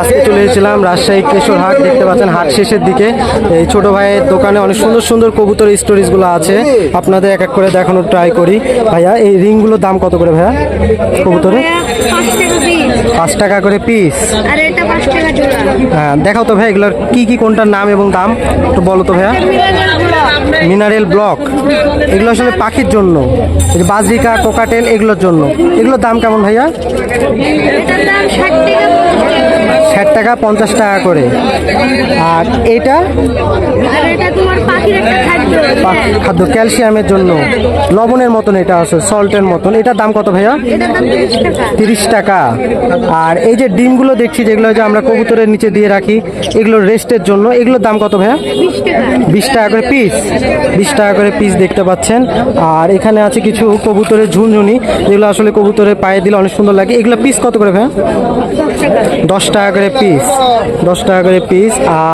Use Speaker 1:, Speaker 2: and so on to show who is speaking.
Speaker 1: আজকে চলে এসেছিলাম রাজশাহী কেশর হাট দেখতে পাচ্ছেন হাট শেষের দিকে। এই ছোট ভাইয়ের দোকানে অনেক সুন্দর সুন্দর কবুতর স্টোরিজগুলো আছে। আপনাদের এক এক করে দেখানোর ট্রাই করি। ভাইয়া এই রিংগুলোর দাম কত করে ভাইয়া? কবুতরে
Speaker 2: পাঁচ টাকা
Speaker 1: করে পিস হ্যাঁ দেখাও তো ভাই এগুলোর কি কি কোনটার নাম এবং দাম? একটু বলো তো ভাইয়া। Mineral block. এগুলো আসলে পাখির জন্য। বাজরিকা কোকাটেল এগুলোর জন্য। এগুলোর দাম কেমন ভাইয়া?
Speaker 2: টাকা
Speaker 1: পঞ্চাশ টাকা করে। আর এটা?
Speaker 2: খাদ্য
Speaker 1: ক্যালসিয়ামের জন্য লবণের মতন এটা আছে সল্টের মতন। এটার দাম কত ভাইয়া?
Speaker 2: তিরিশ টাকা।
Speaker 1: আর এই যে ডিমগুলো দেখছি যেগুলো যে আমরা কবুতরের নিচে দিয়ে রাখি এগুলো রেস্টের জন্য এগুলোর দাম কত ভাইয়া?
Speaker 2: বিশ টাকা।
Speaker 1: করে পিস বিশ টাকা করে পিস দেখতে পাচ্ছেন। আর এখানে আছে কিছু কবুতরের ঝুনঝুনি যেগুলো আসলে কবুতরের পায়ে দিলে অনেক সুন্দর লাগে। এগুলো পিস কত করে ভাইয়া? দশ টাকা। করে পিস দশ টাকা করে পিস আর